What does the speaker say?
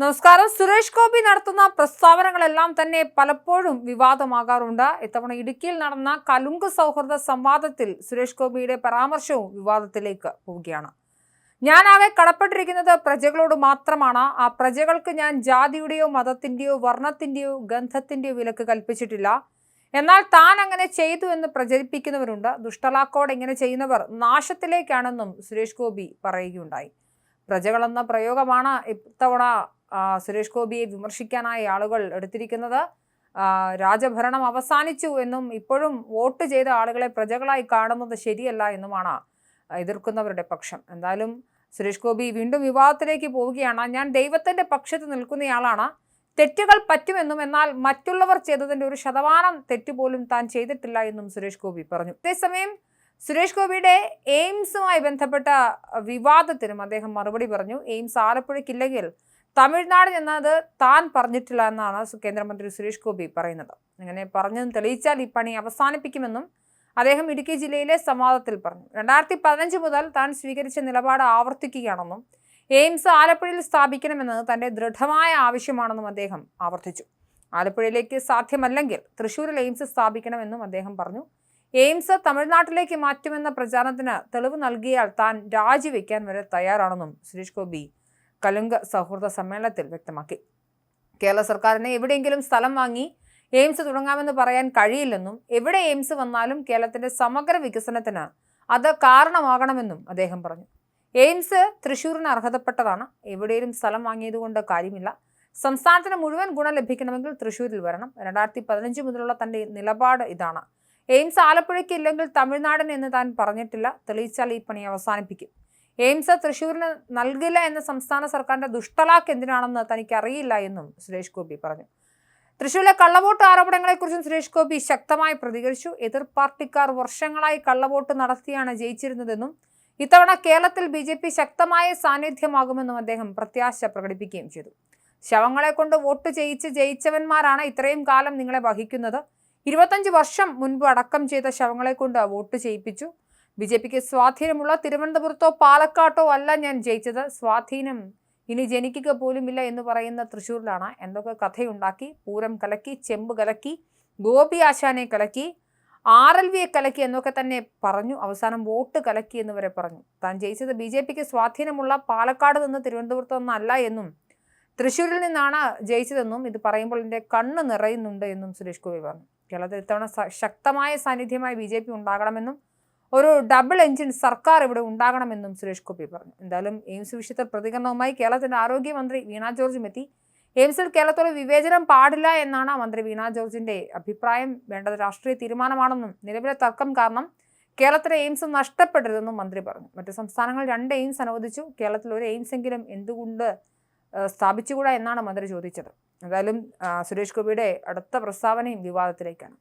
നമസ്കാരം. സുരേഷ് ഗോപി നടത്തുന്ന പ്രസ്താവനകളെല്ലാം തന്നെ പലപ്പോഴും വിവാദമാകാറുണ്ട്. ഇത്തവണ ഇടുക്കിയിൽ നടന്ന കലുങ്ക് സൗഹൃദ സംവാദത്തിൽ സുരേഷ് ഗോപിയുടെ പരാമർശവും വിവാദത്തിലേക്ക് പോവുകയാണ്. ഞാനാകെ കടപ്പെട്ടിരിക്കുന്നത് പ്രജകളോട് മാത്രമാണ്. ആ പ്രജകൾക്ക് ഞാൻ ജാതിയുടെയോ മതത്തിന്റെയോ വർണത്തിന്റെയോ ഗന്ധത്തിന്റെയോ വിലക്ക് കൽപ്പിച്ചിട്ടില്ല. എന്നാൽ താൻ അങ്ങനെ ചെയ്തു എന്ന് പ്രചരിപ്പിക്കുന്നവരുണ്ട്. ദുഷ്ടലാക്കോടെ ഇങ്ങനെ ചെയ്യുന്നവർ നാശത്തിലേക്കാണെന്നും സുരേഷ് ഗോപി പറയുകയുണ്ടായി. പ്രജകളെന്ന പ്രയോഗമാണ് ഇത്തവണ സുരേഷ് ഗോപിയെ വിമർശിക്കാനായി ആളുകൾ എടുത്തിരിക്കുന്നത് രാജഭരണം അവസാനിച്ചു എന്നും ഇപ്പോഴും വോട്ട് ചെയ്ത ആളുകളെ പ്രജകളായി കാണുന്നത് ശരിയല്ല എന്നുമാണ് എതിർക്കുന്നവരുടെ പക്ഷം. എന്തായാലും സുരേഷ് ഗോപി വീണ്ടും വിവാദത്തിലേക്ക് പോവുകയാണ്. ഞാൻ ദൈവത്തിന്റെ പക്ഷത്ത് നിൽക്കുന്നയാളാണ്. തെറ്റുകൾ പറ്റുമെന്നും എന്നാൽ മറ്റുള്ളവർ ചെയ്തതിന്റെ ഒരു ശതമാനം തെറ്റ് പോലും താൻ ചെയ്തിട്ടില്ല എന്നും സുരേഷ് ഗോപി പറഞ്ഞു. അതേസമയം സുരേഷ് ഗോപിയുടെ എയിംസുമായി ബന്ധപ്പെട്ട വിവാദത്തിനും അദ്ദേഹം മറുപടി പറഞ്ഞു. എയിംസ് ആലപ്പുഴയ്ക്കില്ലെങ്കിൽ തമിഴ്നാട് എന്നത് താൻ പറഞ്ഞിട്ടില്ല എന്നാണ് കേന്ദ്രമന്ത്രി സുരേഷ് ഗോപി പറയുന്നത്. അങ്ങനെ പറഞ്ഞെന്ന് തെളിയിച്ചാൽ ഈ പണി അവസാനിപ്പിക്കുമെന്നും അദ്ദേഹം ഇടുക്കി ജില്ലയിലെ സംവാദത്തിൽ പറഞ്ഞു. രണ്ടായിരത്തി പതിനഞ്ച് മുതൽ താൻ സ്വീകരിച്ച നിലപാട് ആവർത്തിക്കുകയാണെന്നും എയിംസ് ആലപ്പുഴയിൽ സ്ഥാപിക്കണമെന്നത് തന്റെ ദൃഢമായ ആവശ്യമാണെന്നും അദ്ദേഹം ആവർത്തിച്ചു. ആലപ്പുഴയിലേക്ക് സാധ്യമല്ലെങ്കിൽ തൃശ്ശൂരിൽ എയിംസ് സ്ഥാപിക്കണമെന്നും അദ്ദേഹം പറഞ്ഞു. എയിംസ് തമിഴ്നാട്ടിലേക്ക് മാറ്റുമെന്ന പ്രചാരണത്തിന് തെളിവ് നൽകിയാൽ താൻ രാജിവെക്കാൻ വരെ തയ്യാറാണെന്നും സുരേഷ് ഗോപി കലുങ്ക് സൗഹൃദ സമ്മേളനത്തിൽ വ്യക്തമാക്കി. കേരള സർക്കാരിന് എവിടെയെങ്കിലും സ്ഥലം വാങ്ങി എയിംസ് തുടങ്ങാമെന്ന് പറയാൻ കഴിയില്ലെന്നും എവിടെ എയിംസ് വന്നാലും കേരളത്തിന്റെ സമഗ്ര വികസനത്തിന് അത് കാരണമാകണമെന്നും അദ്ദേഹം പറഞ്ഞു. എയിംസ് തൃശ്ശൂരിന് അർഹതപ്പെട്ടതാണ്. എവിടെയും സ്ഥലം വാങ്ങിയതുകൊണ്ട് കാര്യമില്ല. സംസ്ഥാനത്തിന് മുഴുവൻ ഗുണം ലഭിക്കണമെങ്കിൽ തൃശ്ശൂരിൽ വരണം. രണ്ടായിരത്തി പതിനഞ്ച് മുതലുള്ള തന്റെ നിലപാട് ഇതാണ്. എയിംസ് ആലപ്പുഴയ്ക്ക് ഇല്ലെങ്കിൽ തമിഴ്നാടിന് എന്ന് താൻ പറഞ്ഞിട്ടില്ല. തെളിയിച്ചാൽ ഈ പണി അവസാനിപ്പിക്കും. എയിംസ് തൃശ്ശൂരിന് നൽകില്ല എന്ന സംസ്ഥാന സർക്കാരിന്റെ ദുഷ്ടലാക്ക് എന്തിനാണെന്ന് തനിക്ക് അറിയില്ല എന്നും സുരേഷ് ഗോപി പറഞ്ഞു. തൃശ്ശൂരിലെ കള്ളവോട്ട് ആരോപണങ്ങളെക്കുറിച്ചും സുരേഷ് ഗോപി ശക്തമായി പ്രതികരിച്ചു. എതിർ പാർട്ടിക്കാർ വർഷങ്ങളായി കള്ളവോട്ട് നടത്തിയാണ് ജയിച്ചിരുന്നതെന്നും ഇത്തവണ കേരളത്തിൽ ബി ജെ പി ശക്തമായ സാന്നിധ്യമാകുമെന്നും അദ്ദേഹം പ്രത്യാശ പ്രകടിപ്പിക്കുകയും ചെയ്തു. ശവങ്ങളെ കൊണ്ട് വോട്ട് ചെയ്യിച്ച് ജയിച്ചവന്മാരാണ് ഇത്രയും കാലം നിങ്ങളെ വഹിക്കുന്നത്. ഇരുപത്തഞ്ച് വർഷം മുൻപ് അടക്കം ചെയ്ത ശവങ്ങളെ കൊണ്ട് വോട്ട് ചെയ്യിപ്പിച്ചു. ബി ജെ പിക്ക് സ്വാധീനമുള്ള തിരുവനന്തപുരത്തോ പാലക്കാട്ടോ അല്ല ഞാൻ ജയിച്ചത്. സ്വാധീനം ഇനി ജനിക്കുക പോലുമില്ല എന്ന് പറയുന്ന തൃശ്ശൂരിലാണ്. എന്തൊക്കെ കഥയുണ്ടാക്കി? പൂരം കലക്കി ചെമ്പ് കലക്കി ഗോപി ആശാനെ കലക്കി ആർ എൽ വിയെ കലക്കി എന്നൊക്കെ തന്നെ പറഞ്ഞു. അവസാനം വോട്ട് കലക്കി എന്ന് വരെ പറഞ്ഞു. താൻ ജയിച്ചത് ബി ജെ പിക്ക് സ്വാധീനമുള്ള പാലക്കാട് നിന്ന് തിരുവനന്തപുരത്ത് നിന്നല്ല എന്നും തൃശ്ശൂരിൽ നിന്നാണ് ജയിച്ചതെന്നും ഇത് പറയുമ്പോൾ എന്റെ കണ്ണ് നിറയുന്നുണ്ട് എന്നും സുരേഷ് ഗോപി പറഞ്ഞു. കേരളത്തിൽ ഇത്തവണ ശക്തമായ സാന്നിധ്യമായി ബി ജെ പി ഉണ്ടാകണമെന്നും ഒരു ഡബിൾ എഞ്ചിൻ സർക്കാർ ഇവിടെ ഉണ്ടാകണമെന്നും സുരേഷ് ഗോപി പറഞ്ഞു. എന്തായാലും എയിംസ് വിഷയത്തിൽ പ്രതികരണവുമായി കേരളത്തിന്റെ ആരോഗ്യമന്ത്രി വീണ ജോർജും എത്തി. എയിംസിൽ കേരളത്തോട് വിവേചനം പാടില്ല എന്നാണ് മന്ത്രി വീണ ജോർജിന്റെ അഭിപ്രായം. വേണ്ടത് രാഷ്ട്രീയ തീരുമാനമാണെന്നും നിലവിലെ തർക്കം കാരണം കേരളത്തിലെ എയിംസ് നഷ്ടപ്പെടരുതെന്നും മന്ത്രി പറഞ്ഞു. മറ്റു സംസ്ഥാനങ്ങൾ രണ്ട് എയിംസ് അനുവദിച്ചു. കേരളത്തിൽ ഒരു എയിംസ് എങ്കിലും എന്തുകൊണ്ട് സ്ഥാപിച്ചുകൂടാ എന്നാണ് മന്ത്രി ചോദിച്ചത്. എന്തായാലും സുരേഷ് ഗോപിയുടെ അടുത്ത പ്രസ്താവനയും വിവാദത്തിലേക്കാണ്.